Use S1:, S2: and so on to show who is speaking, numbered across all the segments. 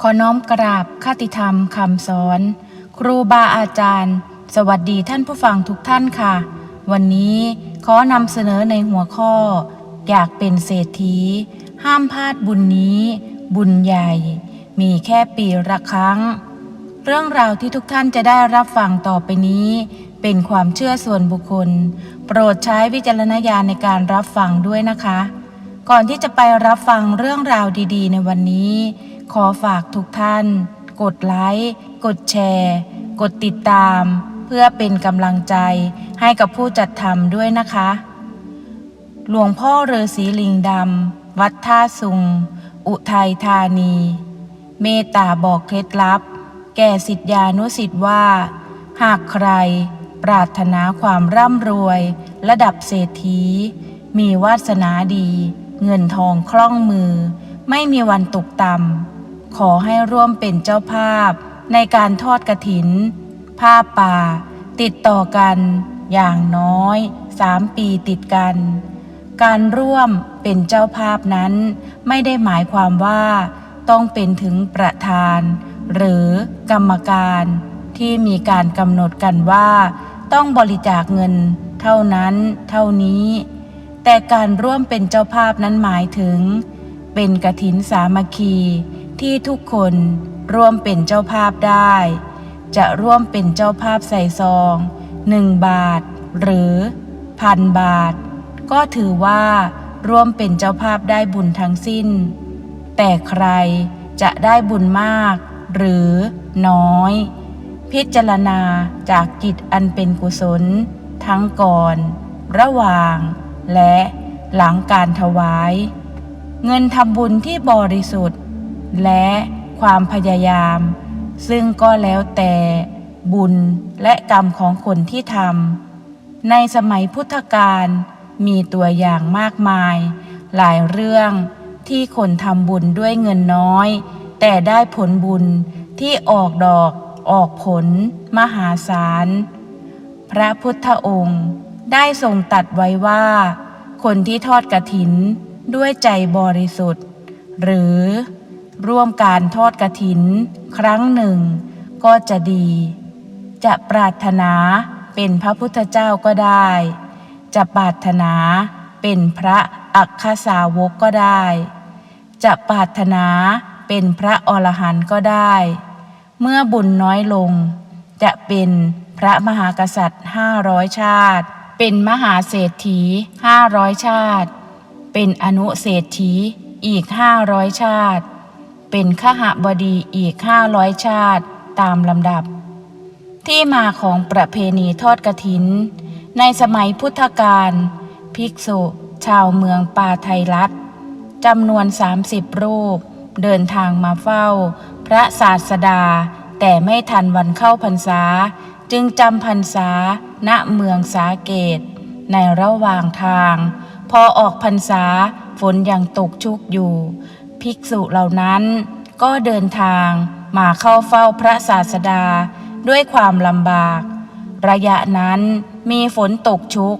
S1: ขอน้อมกราบคติธรรมคำสอน ครูบาอาจารย์ สวัสดีท่านผู้ฟังทุกท่านค่ะ วันนี้ขอนำเสนอในหัวข้อ อยากเป็นเศรษฐี ห้ามพลาดบุญนี้ บุญใหญ่ มีแค่ปีละครั้ง เรื่องราวที่ทุกท่านจะได้รับฟังต่อไปนี้ เป็นความเชื่อส่วนบุคคล โปรดใช้วิจารณญาณในการรับฟังด้วยนะคะ ก่อนที่จะไปรับฟังเรื่องราวดี ๆ ในวันนี้ ขอฝากทุกท่าน กดไลค์ กดแชร์ กดติดตาม เพื่อเป็นกำลังใจให้กับผู้จัดทำด้วยนะคะ หลวงพ่อฤาษีลิงดำ วัดท่าสุง อุทัยธานี เมตตาบอกเคล็ดลับ แก่สิทธานุสิทธิ์ว่า หากใครปรารถนาความร่ำรวย ระดับเศรษฐี มีวาสนาดี เงินทองคล่องมือ ไม่มีวันตกต่ำ ขอให้ร่วมเป็นเจ้าภาพในการทอดกระถิน ผ้าป่า ติดต่อกันอย่างน้อยสามปีติดกัน การร่วมเป็นเจ้าภาพนั้น ไม่ได้หมายความว่า ต้องเป็นถึงประธาน หรือกรรมการที่มีการกำหนดกันว่า ต้องบริจาคเงิน เท่านั้นเท่านี้ แต่การร่วมเป็นเจ้าภาพนั้นหมายถึง เป็นกฐินสามัคคี ที่ทุกคนร่วมเป็นเจ้าภาพได้ จะร่วมเป็นเจ้าภาพใส่ซองหนึ่งบาท หรือพันบาท ก็ถือว่าร่วมเป็นเจ้าภาพได้บุญทั้งสิ้น แต่ใครจะได้บุญมาก หรือน้อย พิจารณาจากจิตอันเป็นกุศล ทั้งก่อน ระหว่าง และหลังการถวาย เงินทำบุญที่บริสุทธิ์ และความพยายาม ซึ่งก็แล้วแต่บุญและกรรมของคนที่ทำในสมัยพุทธกาลมีตัวอย่างมากมาย หลายเรื่องที่คนทำบุญด้วยเงินน้อย แต่ได้ผลบุญที่ออกดอกออกผลมหาศาล พระพุทธองค์ได้ทรงตัดไว้ว่า คนที่ทอดกระถินด้วยใจบริสุทธิ์ หรือ ร่วมการทอดกระถิน ครั้งหนึ่ง ก็จะดี จะปรารถนาเป็นพระพุทธเจ้าก็ได้ จะปรารถนาเป็นพระอัคคสาวกก็ได้ จะปรารถนาเป็นพระอรหันต์ก็ได้ เมื่อบุญน้อยลง จะเป็นพระมหากษัตริย์ห้าร้อยชาติ เป็นมหาเศรษฐีห้าร้อยชาติ เป็นอนุเศรษฐีอีกห้าร้อยชาติ เป็นขหบดีอีกห้าร้อยชาติตามลำดับ ที่มาของประเพณีทอดกระถิน ในสมัยพุทธกาลภิกษุชาวเมืองปาไทยรัฐจำนวน 30 รูป เดินทางมาเฝ้า พระศาสดา แต่ไม่ทันวันเข้าพรรษา จึงจำพรรษาณเมืองสาเกต ในระหว่างทาง พอออกพรรษาฝนยังตกชุกอยู่ ภิกษุเหล่านั้น ก็เดินทางมาเข้าเฝ้าพระศาสดาด้วยความลำบาก ระยะนั้นมีฝนตกชุก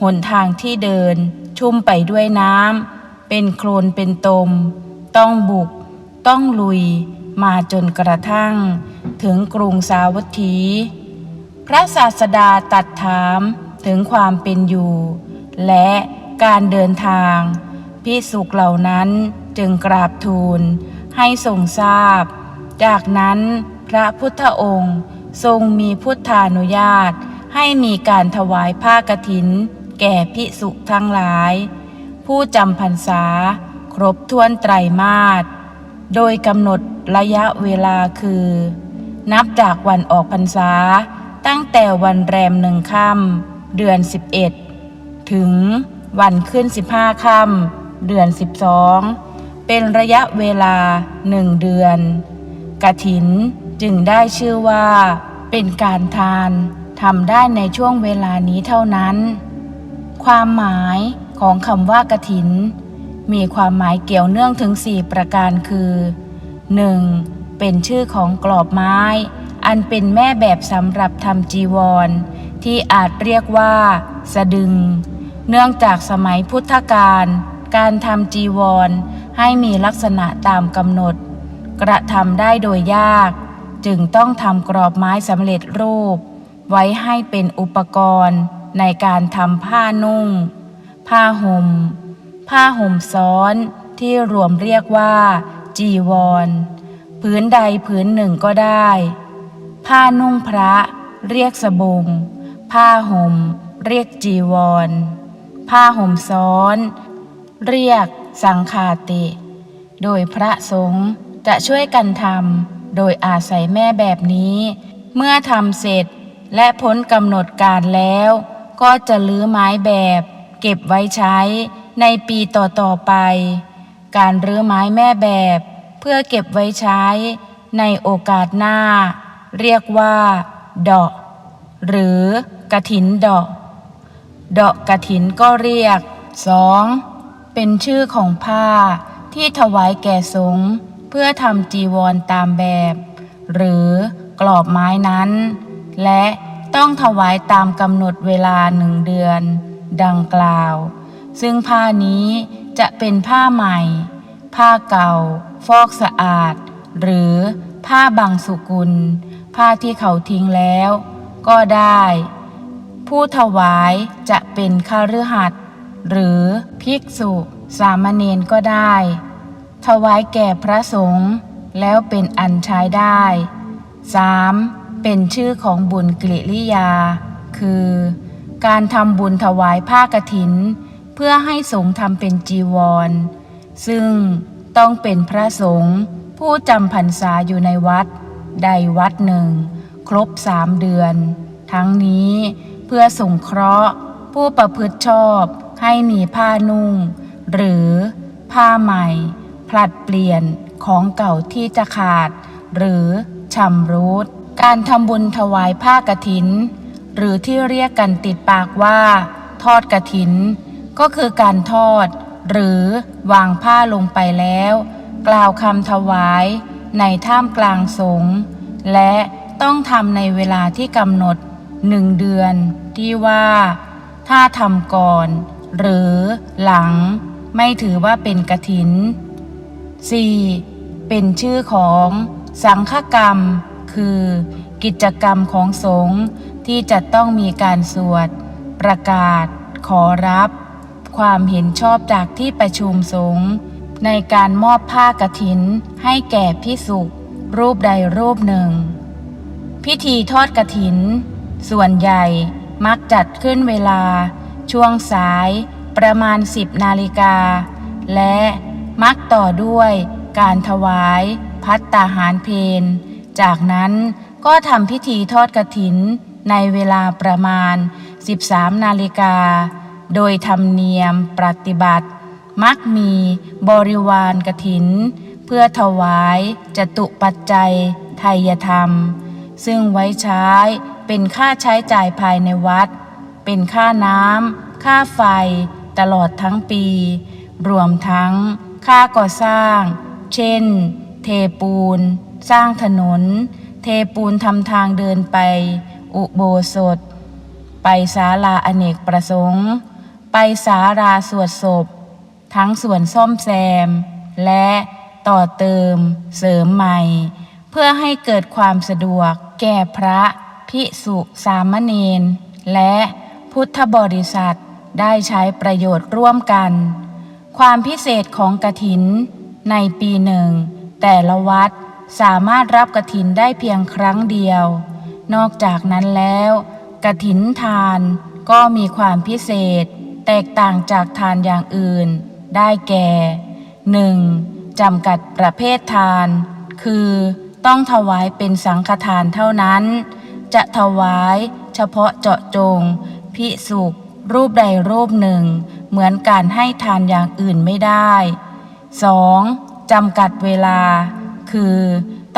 S1: หนทางที่เดิน ชุ่มไปด้วยน้ำเป็นโคลนเป็นตม ต้องบุก ต้องลุย มาจนกระทั่ง ถึงกรุงสาวัตถี พระศาสดาตัดถามถึงความเป็นอยู่ และการเดินทางพิสุกเหล่านั้น จึงกราบทูลให้ทรงทราบ จากนั้นพระพุทธองค์ทรงมีพุทธานุญาต ให้มีการถวายผ้ากฐิน แก่พิสุทั้งหลาย ผู้จำพรรษา ครบถ้วนไตรมาสโดยกำหนดระยะเวลาคือ นับจากวันออกพรรษา ตั้งแต่วันแรมหนึ่งค่ำเดือน 11 ถึงวันขึ้น 15ค่ำเดือน 12 เป็นระยะเวลาหนึ่งเดือนกฐินจึงได้ชื่อว่า เป็นการทานทำได้ในช่วงเวลานี้เท่านั้น ความหมายของคำว่ากฐิน มีความหมายเกี่ยวเนื่องถึง 4 ประการคือ 1. เป็นชื่อของกรอบไม้ อันเป็นแม่แบบสำหรับทำจีวร ที่อาจเรียกว่า สะดึง เนื่องจากสมัยพุทธกาล การทำจีวรให้มีลักษณะตามกำหนด กระทำได้โดยยาก จึงต้องทำกรอบไม้สำเร็จรูป ไว้ให้เป็นอุปกรณ์ในการทำผ้านุ่ง ผ้าห่ม ผ้าห่มซ้อนที่รวมเรียกว่า จีวรผืนใดผืนหนึ่งก็ได้ ผ้านุ่งพระเรียกสบง ผ้าห่ม เรียกจีวร ผ้าห่มซ้อน เรียกสังคาติ โดยพระสงฆ์จะช่วยกันทำโดยอาศัยแม่แบบนี้ เมื่อทำเสร็จและพ้นกำหนดการแล้ว ก็จะลื้อไม้แบบ เก็บไว้ใช้ในปีต่อๆไป การรื้อไม้แม่แบบ เพื่อเก็บไว้ใช้ในโอกาสหน้า เรียกว่าดอกหรือกระถินดอกดอกกระถินก็เรียกสอง เป็นชื่อของผ้าที่ถวายแก่สงฆ์เพื่อทำจีวรตามแบบ หรือกรอบไม้นั้น และต้องถวายตามกำหนดเวลาหนึ่งเดือน ดังกล่าว ซึ่งผ้านี้จะเป็นผ้าใหม่ ผ้าเก่า ฟอกสะอาด หรือผ้าบางสุกุล ผ้าที่เขาทิ้งแล้ว ก็ได้ ผู้ถวายจะเป็นคาฤหัสถ์ หรือภิกษุสามเณรก็ได้ ถวายแก่พระสงฆ์แล้วเป็นอันใช้ได้ 3. เป็นชื่อของบุญกิริยา คือ การทำบุญถวายผ้ากฐิน เพื่อให้สงฆ์ทำเป็นจีวร ซึ่งต้องเป็นพระสงฆ์ผู้จำพรรษาอยู่ในวัด ใดวัดหนึ่ง ครบสามเดือน ทั้งนี้เพื่อสงเคราะห์ผู้ประพฤติชอบ ให้มีผ้านุ่ง หรือผ้าใหม่ ผลัดเปลี่ยนของเก่าที่จะขาด หรือชำรุดการทำบุญถวายผ้ากฐิน หรือที่เรียกกันติดปากว่า ทอดกฐิน ก็คือการทอด หรือวางผ้าลงไปแล้ว กล่าวคำถวายในท่ามกลางสงฆ์และต้องทำในเวลาที่กำหนดหนึ่งเดือนที่ว่า ถ้าทำก่อน หรือหลังไม่ถือว่าเป็นกฐิน 4. เป็นชื่อของสังฆกรรม คือ กิจกรรมของสงฆ์ที่จะต้องมีการสวด ประกาศ ขอรับ ความเห็นชอบจากที่ประชุมสงฆ์ในการมอบผ้ากฐินให้แก่พิสุรูปใดรูปหนึ่ง พิธีทอดกฐิน ส่วนใหญ่มักจัดขึ้นเวลา ช่วงสายประมาณ 10 นาฬิกา และมักต่อด้วยการถวายพัตตาหารเพนจากนั้นก็ทำพิธีทอดกฐินในเวลาประมาณ 13 นาฬิกา โดยธรรมเนียมปฏิบัติ มักมีบริวารกฐิน เพื่อถวายจตุปัจจัยไทยธรรม ซึ่งไว้ใช้เป็นค่าใช้จ่ายภายในวัด เป็นค่าน้ำค่าไฟ ตลอดทั้งปี รวมทั้งค่าก่อสร้าง เช่น เทปูน สร้างถนน เทปูนทำทางเดินไป อุโบสถ ไปศาลาอเนกประสงค์ ไปศาลาสวดศพ ทั้งส่วนซ่อมแซม และต่อเติม เสริมใหม่ เพื่อให้เกิดความสะดวกแก่พระภิกษุสามเณรและ พุทธบริษัทได้ใช้ประโยชน์ร่วมกัน ความพิเศษของกฐิน ในปีหนึ่ง แต่ละวัดสามารถรับกฐินได้เพียงครั้งเดียว นอกจากนั้นแล้วกฐินทานก็มีความพิเศษ แตกต่างจากทานอย่างอื่น ได้แก่ 1. จำกัดประเภททาน คือต้องถวายเป็นสังฆทานเท่านั้น จะถวายเฉพาะเจาะจง พิสุกรูปใดรูปหนึ่ง เหมือนการให้ทานอย่างอื่นไม่ได้ 2. จำกัดเวลา คือ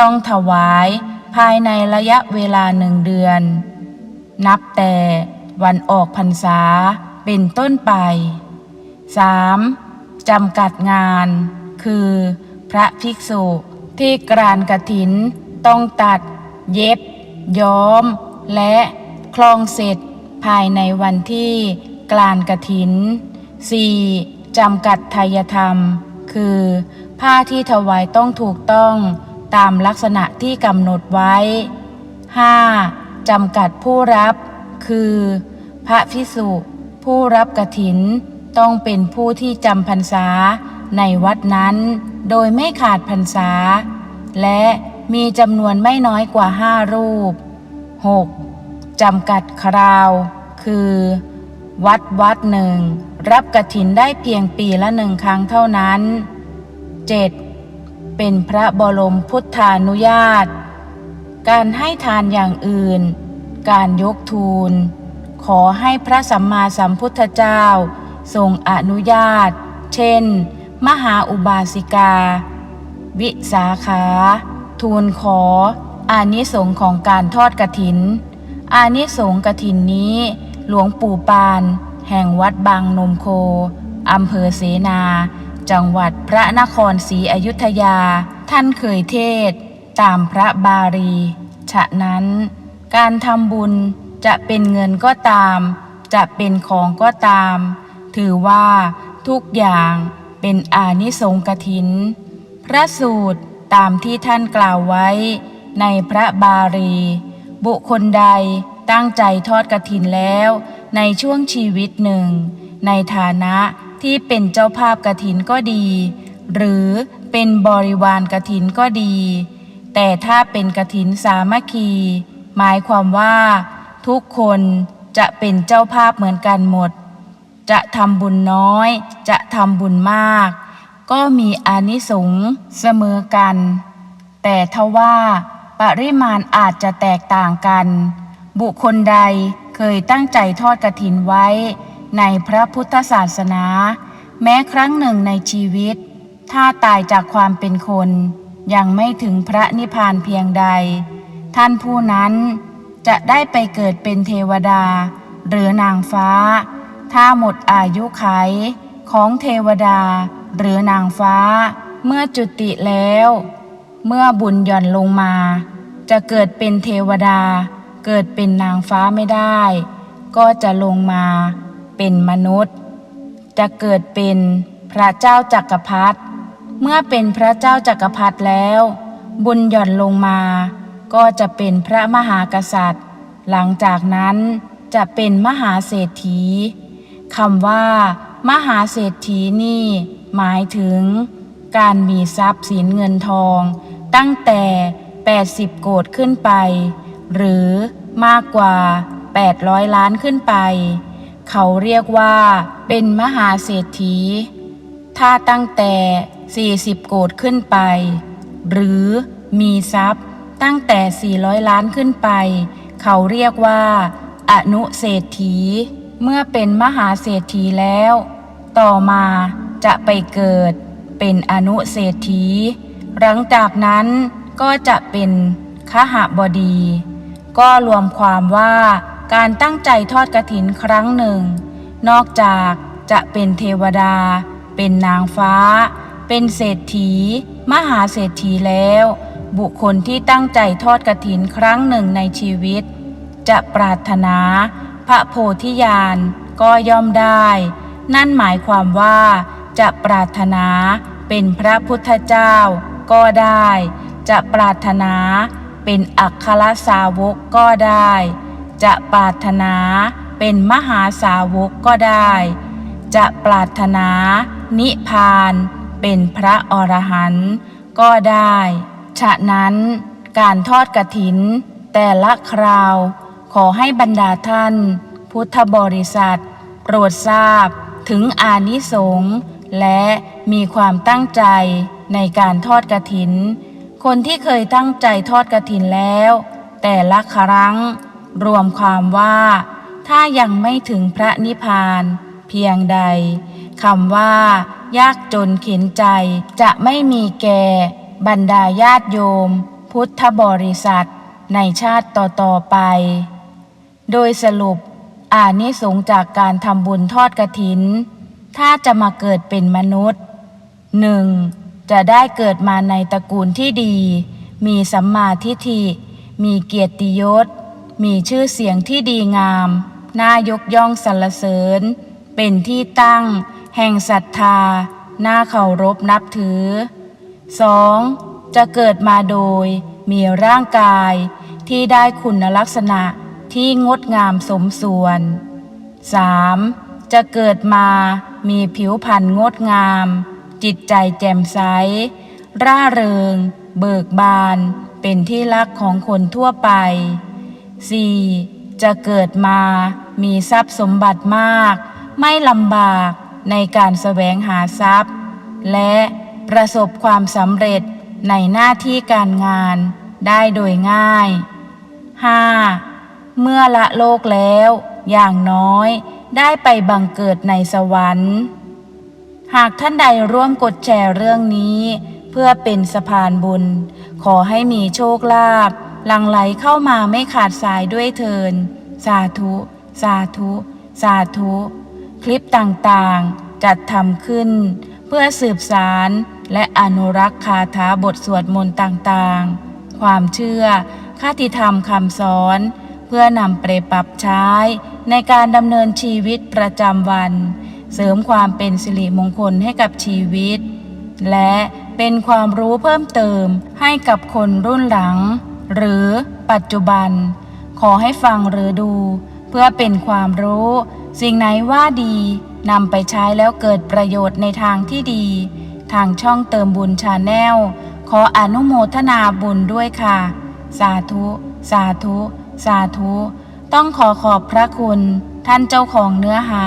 S1: ต้องถวายภายในระยะเวลาหนึ่งเดือน นับแต่วันออกพรรษาเป็นต้นไป 3. จำกัดงาน คือ พระภิกษุที่กรานกฐิน ต้องตัด เย็บ ย้อม และคลองเสร็จ ภายในวันที่กลานกฐิน 4. จำกัดทายธรรม คือ ผ้าที่ถวายต้องถูกต้องตามลักษณะที่กำหนดไว้ 5. จำกัดผู้รับ คือ พระพิสุผู้รับกระถิน ต้องเป็นผู้ที่จำพรรษาในวัดนั้น โดยไม่ขาดพรรษา และมีจำนวนไม่น้อยกว่าห้ารูป 6. จำกัดคราว คือ วัดวัดหนึ่ง รับกระถินได้เพียงปีละหนึ่งครั้งเท่านั้น 7. เป็นพระบรมพุทธานุญาต การให้ทานอย่างอื่น การยกทูล ขอให้พระสัมมาสัมพุทธเจ้า ทรงอนุญาต เช่น มหาอุบาสิกา วิสาขา ทูลขออานิสงส์ของการทอดกระถิน อานิสงส์กระถินนี้ หลวงปู่ปาน แห่งวัดบางนมโคอำเภอเสนา จังหวัดพระนครศรีอยุธยา ท่านเคยเทศ ตามพระบาลี ฉะนั้น การทำบุญจะเป็นเงินก็ตาม จะเป็นของก็ตาม ถือว่าทุกอย่างเป็นอานิสงส์กถิน พระสูตรตามที่ท่านกล่าวไว้ในพระบาลี บุคคลใดตั้งใจทอดกระถินแล้ว ในช่วงชีวิตหนึ่ง ในฐานะที่เป็นเจ้าภาพกระถินก็ดี หรือเป็นบริวารกระถินก็ดี แต่ถ้าเป็นกระถินสามัคคี หมายความว่า ทุกคนจะเป็นเจ้าภาพเหมือนกันหมด จะทำบุญน้อย จะทำบุญมาก ก็มีอานิสงส์เสมอกัน แต่ทว่า ปริมาณอาจจะแตกต่างกัน บุคคลใดเคยตั้งใจทอดกระถินไว้ ในพระพุทธศาสนา แม้ครั้งหนึ่งในชีวิต ถ้าตายจากความเป็นคน ยังไม่ถึงพระนิพพานเพียงใด ท่านผู้นั้นจะได้ไปเกิดเป็นเทวดา หรือนางฟ้า ถ้าหมดอายุไขของเทวดา หรือนางฟ้า เมื่อจุติแล้ว เมื่อบุญหย่อนลงมา จะเกิดเป็นเทวดา เกิดเป็นนางฟ้าไม่ได้ ก็จะลงมาเป็นมนุษย์ จะเกิดเป็นพระเจ้าจักรพรรดิเมื่อเป็นพระเจ้าจักรพรรดิแล้ว บุญหย่อนลงมา ก็จะเป็นพระมหากษัตริย์ หลังจากนั้นจะเป็นมหาเศรษฐีคำว่า มหาเศรษฐีนี่ หมายถึง การมีทรัพย์สินเงินทอง ตั้งแต่ 80 โกดขึ้นไป หรือมากกว่า 800 ล้านขึ้นไป เขาเรียกว่าเป็นมหาเศรษฐี ถ้าตั้งแต่ 40 โกดขึ้นไป หรือมีทรัพย์ตั้งแต่ 400 ล้านขึ้นไป เขาเรียกว่า อนุเศรษฐี เมื่อเป็นมหาเศรษฐีแล้ว ต่อมาจะไปเกิดเป็นอนุเศรษฐี หลังจากนั้น ก็จะเป็นขหบดี ก็รวมความว่าการตั้งใจทอดกระถินครั้งหนึ่ง นอกจากจะเป็นเทวดา เป็นนางฟ้า เป็นเศรษฐี มหาเศรษฐีแล้ว บุคคลที่ตั้งใจทอดกระถินครั้งหนึ่งในชีวิต จะปรารถนา พระโพธิญาณก็ย่อมได้ นั่นหมายความว่าจะปรารถนาเป็นพระพุทธเจ้าก็ได้ จะปรารถนาเป็นอัครสาวกก็ได้ จะปรารถนาเป็นมหาสาวกก็ได้ จะปรารถนานิพพานเป็นพระอรหันต์ก็ได้ ฉะนั้นการทอดกระถิน แต่ละคราว ขอให้บรรดาท่าน พุทธบริษัท โปรดทราบถึงอานิสงส์และมีความตั้งใจในการทอดกระถิน คนที่เคยตั้งใจทอดกระถินแล้ว แต่ละครั้ง รวมความว่า ถ้ายังไม่ถึงพระนิพพาน เพียงใดคำว่า ยากจนเข็นใจจะไม่มีแก่บรรดาญาติโยม พุทธบริษัท ในชาติต่อ ๆ ไป โดยสรุปอานิสงส์จากการทำบุญทอดกระถิน ถ้าจะมาเกิดเป็นมนุษย์หนึ่ง จะได้เกิดมาในตระกูลที่ดี มีสัมมาทิฏฐิ มีเกียรติยศ มีชื่อเสียงที่ดีงาม น่ายกย่องสรรเสริญ เป็นที่ตั้ง แห่งศรัทธา น่าเคารพนับถือ 2. จะเกิดมาโดย มีร่างกาย ที่ได้คุณลักษณะที่งดงามสมส่วน 3. จะเกิดมามีผิวพรรณงดงาม จิตใจแจ่มใส ร่าเริง เบิกบาน เป็นที่รักของคนทั่วไป 4. จะเกิดมามีทรัพย์สมบัติมาก ไม่ลำบากในการแสวงหาทรัพย์ และประสบความสำเร็จในหน้าที่การงานได้โดยง่าย 5. เมื่อละโลกแล้ว อย่างน้อยได้ไปบังเกิดในสวรรค์ หากท่านใดร่วมกดแชร์เรื่องนี้ เพื่อเป็นสะพานบุญ ขอให้มีโชคลาภหลังไหลเข้ามาไม่ขาดสายด้วยเทิน สาธุ สาธุ สาธุ คลิปต่างๆ จัดทำขึ้น เพื่อสืบสารและอนุรักษ์คาถาบทสวดมนต์ต่างๆ ความเชื่อคติธรรมคำสอน เพื่อนำไปปรับใช้ในการดำเนินชีวิตประจำวัน เสริมความเป็นสิริมงคลให้กับชีวิต และเป็นความรู้เพิ่มเติมให้กับคนรุ่นหลัง หรือปัจจุบัน ขอให้ฟังหรือดู เพื่อเป็นความรู้ สิ่งไหนว่าดีนำไปใช้แล้วเกิดประโยชน์ในทางที่ดี ทางช่องเติมบุญชาแนลขออนุโมทนาบุญด้วยค่ะ สาธุ สาธุ สาธุ ต้องขอขอบพระคุณ ท่านเจ้าของเนื้อหา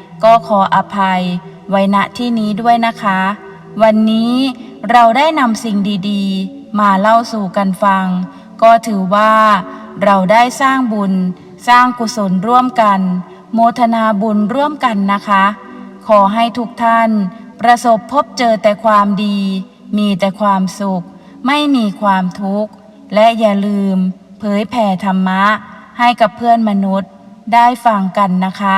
S1: ก็ขออภัยไว้ณที่นี้ด้วยนะคะ วันนี้เราได้นำสิ่งดีๆ มาเล่าสู่กันฟัง ก็ถือว่าเราได้สร้างบุญ สร้างกุศลร่วมกัน โมทนาบุญร่วมกันนะคะ ขอให้ทุกท่าน ประสบพบเจอแต่ความดี มีแต่ความสุข ไม่มีความทุกข์ และอย่าลืม เผยแผ่ธรรมะ ให้กับเพื่อนมนุษย์ได้ฟังกันนะคะ